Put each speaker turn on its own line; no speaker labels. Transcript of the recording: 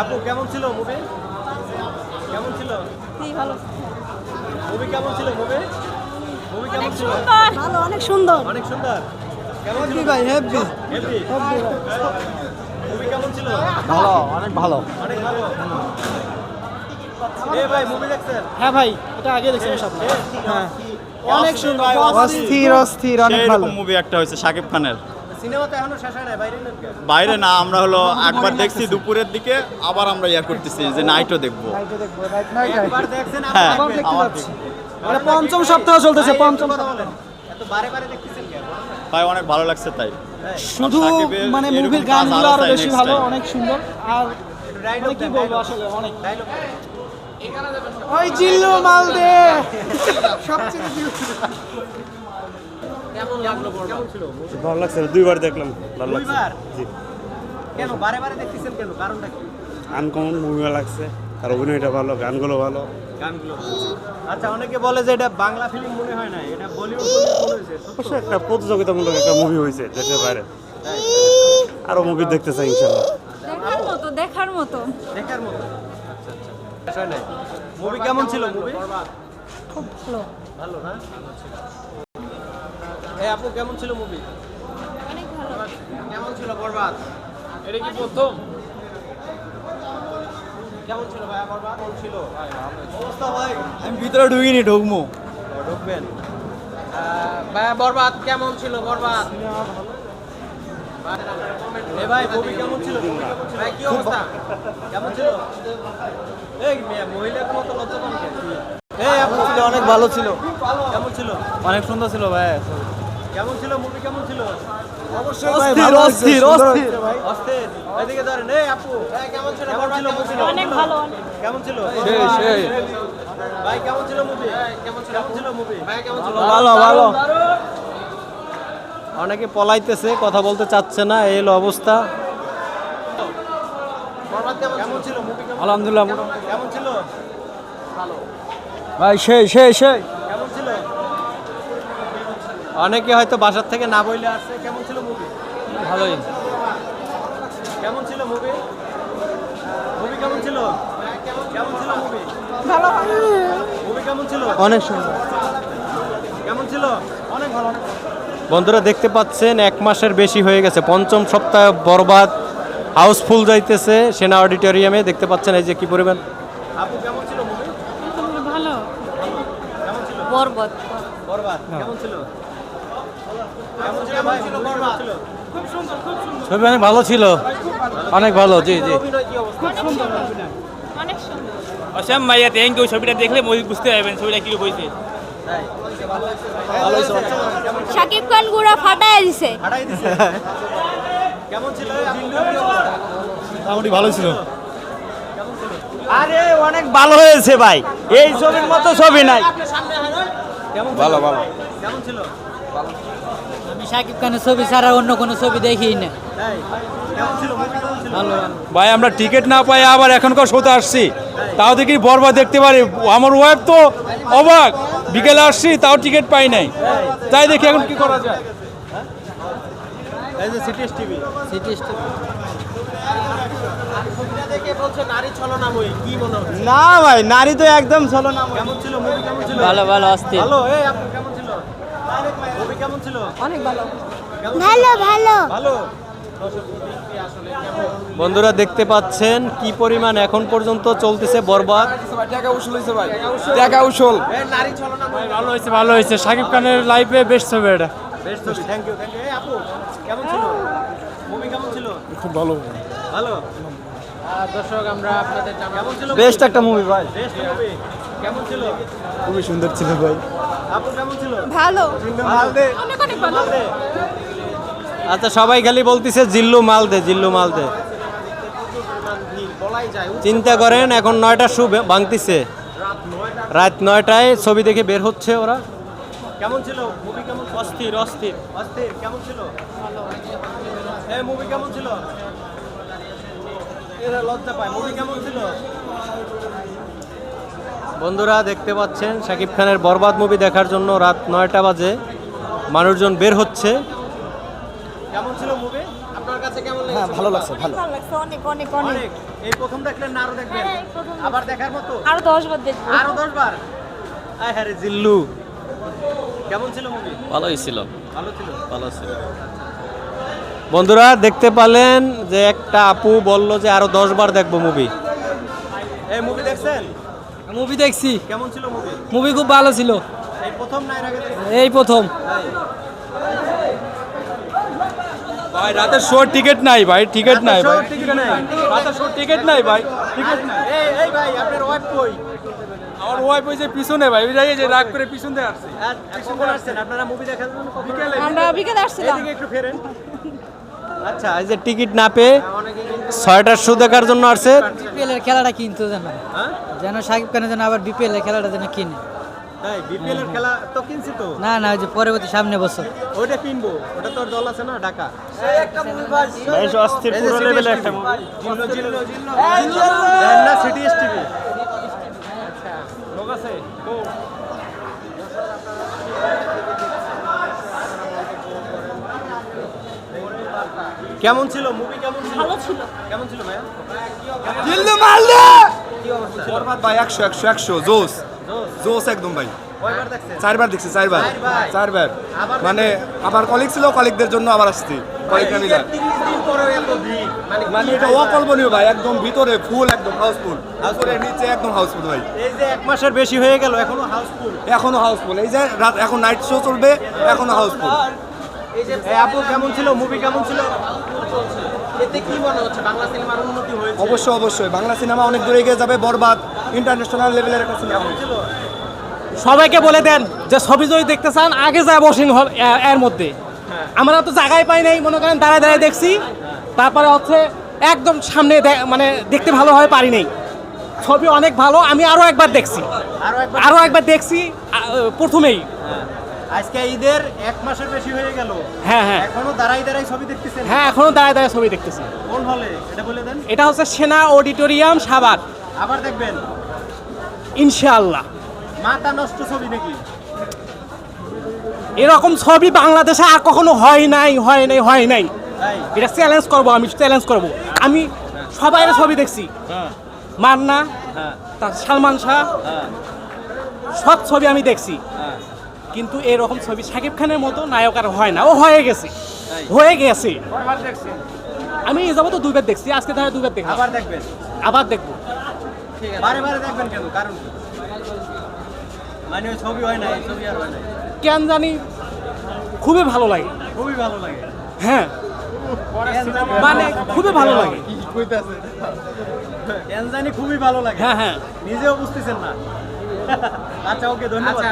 আপু কেমন ছিল মুভি কেমন ছিল?
ভালো।
মুভি কেমন ছিল মুভি মুভি কেমন ছিল?
ভালো অনেক সুন্দর।
অনেক সুন্দর। কেমন ছিল?
ভাই হেভি
হেভি মুভি কেমন ছিল?
ভালো অনেক ভালো।
অনেক ভালো। এ ভাই মুভি দেখছেন?
হ্যাঁ ভাই এটা আগে দেখছিলাম সব হ্যাঁ। অনেক সুন্দর
অস্থির
অস্থির অনেক ভালো।
রকম মুভি একটা হয়েছে শাকিব খানের।
বাইরে
না আমরা হলো একবার দেখছি দুপুরের দিকে আবার আমরা ইয়া করতেছি যে নাইটও দেখব। হ্যাঁ
মানে পঞ্চম সপ্তাহ চলতেছে
ভাই,
পঞ্চম
ভাই অনেক ভালো লাগছে তাই।
শুধু মানে মুভির গানগুলো
আরও
বেশি ভালো অনেক সুন্দর। আর মানে কি বলব আসলে অনেক।
ডায়লগ
ওই জিল্লু মাল দে
কেমন লাগল কেমন ছিল
ভালো লাগছে দুইবার দেখলাম ভালো লাগছে। জি।
কেন বারে বারে দেখতেছেন কেন? কারণটা কি?
আনকমন মুভি লাগছে আর অভিনয়টা ভালো গানগুলো ভালো।
গানগুলো আচ্ছা অনেকে বলে যে এটা বাংলা ফিল্ম মনে হয় না এটা বলিউড মনে হয়েছে
একটা প্রতিযোগিতামূলক একটা মুভি হয়েছে দেশের বাইরে। আরও মুভি দেখতে চাই ইনশাল্লাহ
দেখার মতো দেখার মতো।
দেখার মতো। আচ্ছা আচ্ছা। মুভি কেমন ছিল মুভি
খুব ভালো।
ভালো না? এই আপু কেমন ছিল মুভি
অনেক ভালো।
কেমন ছিল বরবাদ? এটা কি প্রথম? কেমন ছিল ভাই বরবাদ? কেমন ছিল? অবস্থা ভাই
আমি ভিতরে ঢুকিনি ঢুকমু
ঢুকবেন। ভাই বরবাদ কেমন ছিল বরবাদ? এ ভাই মুভি কেমন ছিল? movie কেমন ছিল? ভাই কি অবস্থা? কেমন ছিল? এই লজ্জা আপু
অনেক ভালো ছিল।
কেমন ছিল?
অনেক সুন্দর ছিল ভাই
কেমন ছিল মুভি কেমন ছিল?
অস্থির অস্থির অস্থির।
অস্থির। এদিকে ধরেন এই আপু। এই কেমন ছিল কেমন ছিল?
অনেক ভালো
কেমন ছিল?
সেই, সেই।
ভাই কেমন ছিল মুভি কেমন ছিল কেমন ছিল মুভি ভাই কেমন ছিল?
ভালো ভালো।
অনেকে পলাইতেছে কথা বলতে চাচ্ছে না এই হলো অবস্থা। কেমন ছিল মুভি
আলহামদুলিল্লাহ
কেমন ছিল?
ভাই সেই সেই সেই।
অনেকে হয়তো বাসার থেকে না বইলে আসছে কেমন ছিল মুভি
ভালোই।
কেমন ছিল মুভি মুভি কেমন ছিল? কেমন ছিল মুভি
ভালো।
মুভি কেমন ছিল?
অনেক সুন্দর।
কেমন ছিল? অনেক ভালো বন্ধুরা দেখতে পাচ্ছেন এক মাসের বেশি হয়ে গেছে। পঞ্চম সপ্তাহ বরবাদ হাউসফুল যাইতেছে সেনা অডিটোরিয়ামে। দেখতে পাচ্ছেন এই যে কি পরিমাণ। আপু কেমন ছিল মুভি
ভালো।
কেমন ছিল?
বরবত
বরবাদ কেমন ছিল?
ছবি অনেক ভালো ছিল। অনেক ভালো জি জি।
অভিনয় কি অবস্থা
অনেক সুন্দর।
অসম ভাইয়া থ্যাংক ইউ ছবিটা দেখলে বুঝতে পারবেন ছবিটা কি হয়েছে।
শাকিব খান গুড়া ফাটায় দিছে।
কেমন ছিল?
মোটামুটি ভালো ছিল।
আরে অনেক ভালো হয়েছে ভাই। এই ছবির মতো ছবি নাই।
ভালো ভালো।
কেমন ছিল?
শাকিব খানের ছবি ছাড়া অন্য কোনো ছবি দেখি না।
ভাই আমরা টিকিট না পাই আবার এখনকার শোতে আসছি। তাও দেখি বরবাদ দেখতে পারি। আমার ওয়াইফ তো অবাক। বিকেলে আসছি তাও টিকিট পাই নাই। তাই দেখি এখন কি করা যায়।
এই যে সিটিএস টিভি
সিটি
দেখে বলছে নারী ছলনাময়ী কি হচ্ছে
না ভাই নারী তো একদম চলো না
কেমন ছিল মুভি কেমন ছিল
ভালো ভালো অস্থির।
ভালো এই আপু কেমন ছিল?
অনেক ভালো। ভালো ভালো।
ভালো? বন্ধুরা দেখতে পাচ্ছেন কি পরিমাণ এখন পর্যন্ত চলতেছে বরবাদ।
টাকা উসুল হয়েছে ভাই। টাকা উসুল।
ভালো হয়েছে ভালো হয়েছে। শাকিব খানের লাইফে বেস্ট ছবি এটা।
বেশ ছবি। থ্যাংক ইউ থ্যাংক ইউ আপু কেমন ছিল? মুভি কেমন ছিল?
খুব ভালো।
ভালো? দর্শক আমরা আপনাদের
বেস্ট একটা মুভি ভাই।
বেস্ট মুভি কেমন ছিল?
খুবই সুন্দর ছিল ভাই।
আপু কেমন ছিল?
ভালো। অনেক অনেক ভালো।
আচ্ছা সবাই খালি বলতিছে জিল্লু মালদে জিল্লু মালদে। চিন্তা করেন এখন নয়টা শু ভাঙতিছে। রাত নয়টায় ছবি দেখে বের হচ্ছে ওরা। কেমন ছিল? মুভি কেমন অস্থির অস্থির। অস্থির কেমন ছিল? এই মুভি কেমন ছিল? এরা লজ্জা পায়। মুভি কেমন ছিল? বন্ধুরা দেখতে পাচ্ছেন শাকিব খানের বরবাদ মুভি দেখার জন্য রাত নয়টা বাজে। মানুষজন বের হচ্ছে। কেমন ছিল মুভি? আপনার কাছে কেমন
হ্যাঁ ভালো লাগছে ভালো।
ভালো লাগছে অনেক অনেক অনেক।
অনেক। এই প্রথম দেখলেন না আরও দেখবেন?
হ্যাঁ, এই প্রথম
আবার দেখার মতো?
আরও দশ বার দেখব।
আরও দশ বার? আয় জিল্লু। কেমন ছিল মুভি?
ভালোই ছিল।
ভালো ছিল?
ভালো ছিল।
বন্ধুরা দেখতে পালেন যে একটা আপু বলল যে আরও দশ বার দেখব মুভি। এই মুভি দেখছেন?
মুভি দেখছি।
কেমন ছিল মুভি
মুভি খুব ভালো ছিল।
এই প্রথম না এর আগে
এই প্রথম।
ভাই রাতের শোর টিকিট নাই ভাই টিকিট নাই ভাই।
রাতের
শোর টিকিট নাই ভাই টিকিট নাই।
এই এই ভাই আপনার ওয়াইফ কই?
আমার ওয়াইফ ওই যে পিছনে ভাই ওই যে রাগ করে পিছন দিয়ে আসছে
কখন আসছেন? আপনারা মুভি দেখার জন্য কখন
আমরা বিকেলে আসছিলাম।
এদিকে একটু ফেরেন। আচ্ছা এই যে টিকিট না পেয়ে ছয়টার শো দেখার জন্য আসছে।
বিপিএল এর খেলাটা কিনতো যেন
হ্যাঁ?
যেন সাকিব খানের যেন আবার বিপিএল এর খেলাটা যেন কিনে।
তাই? বিপিএল এর খেলা তো কিনছি তো?
না না ওই যে পরবর্তী সামনে বছর।
ওইটা কিনবো। ওটা তোর দল আছে না ঢাকা।
ভাই অস্থির
এই যে
পুরো
City
লেভেলে
STV
একটা movie।
জিল্লো, জিল্লো, জিল্লো। দেখেন না সিটি এসটিভি লোক আছে কেমন ছিল? মুভি কেমন ছিল?
ভালো ছিল।
কেমন ছিল ভাইয়া?
বরবাদ ভাই একশো একশো একশো জোস। জোস একদম ভাই।
কয়বার দেখছেন?
চারবার দেখছি চারবার।
চারবার? আবার
মানে আমার কলিগ ছিল কলিগদের জন্য আবার আসছি কলিগরা মিলে
তিরিশ দিন পরেও এত ভিড়। মানে
মানে এটা অকল্পনীয় ভাই একদম ভিতরে ফুল একদম হাউসফুল হাউসফুলের নিচে একদম হাউসফুল ভাই।
এই যে এক মাসের বেশি হয়ে গেল এখনও হাউসফুল
এখনও হাউসফুল এই যে রাত এখন নাইট শো চলবে এখনও হাউসফুল
আপু কেমন ছিল? মুভি কেমন ছিল? এতে কি মনে হচ্ছে? বাংলা সিনেমার উন্নতি হয়েছে?
অবশ্যই অবশ্যই। বাংলা সিনেমা অনেক দূরে এগিয়ে যাবে বরবাদ ইন্টারন্যাশনাল লেভেলের একটা সিনেমা
সবাইকে বলে দেন যে ছবি যদি দেখতে চান আগে যায় বসিং হল এর মধ্যে। আমরা তো জায়গায় পাই নাই মনে করেন দাঁড়ায় দাঁড়ায় দেখছি। তারপরে হচ্ছে একদম সামনে মানে দেখতে ভালো হয় পারি নাই। ছবি অনেক ভালো আমি আরও একবার দেখছি।
আরও একবার
আরও একবার দেখছি প্রথমেই।
আজকে ঈদের এক মাসের বেশি হয়ে গেল।
হ্যাঁ হ্যাঁ।
এখনও দাঁড়াই দাঁড়াই ছবি দেখতেছেন?
হ্যাঁ এখনও দাঁড়ায় দাঁড়ায় ছবি দেখতেছি।
কোন হলে? এটা বলে দেন।
এটা হচ্ছে সেনা অডিটোরিয়াম সাবাক
আবার দেখবেন।
ইনশাআল্লাহ।
মাথা নষ্ট ছবি নাকি?
এরকম ছবি বাংলাদেশে আর কখনো হয় নাই হয় নাই হয় নাই। এটা চ্যালেঞ্জ করব আমি চ্যালেঞ্জ করব। আমি সবাই ছবি দেখছি। মান্না
হ্যাঁ।
তার সালমান শাহ
হ্যাঁ।
সব ছবি আমি দেখছি।
হ্যাঁ
কিন্তু এরকম ছবি শাকিব খানের মতো নায়ক আর হয় না। ও হয়ে গেছে। হয়ে গেছে। আমি এই যাব তো দুইবার দেখছি আজকে ধরে দুইবার দেখছি
আবার দেখবেন?
আবার দেখব।
বারে বারে দেখবেন কেন কারণ মানে ছবি হয় না ছবি আর হয় না।
কেন জানি খুবই ভালো লাগে।
খুবই ভালো লাগে।
হ্যাঁ। মানে খুবই ভালো লাগে।
কেন জানি খুবই ভালো লাগে।
হ্যাঁ হ্যাঁ।
নিজেও বুঝতেছেন না। আচ্ছা ওকে ধন্যবাদ।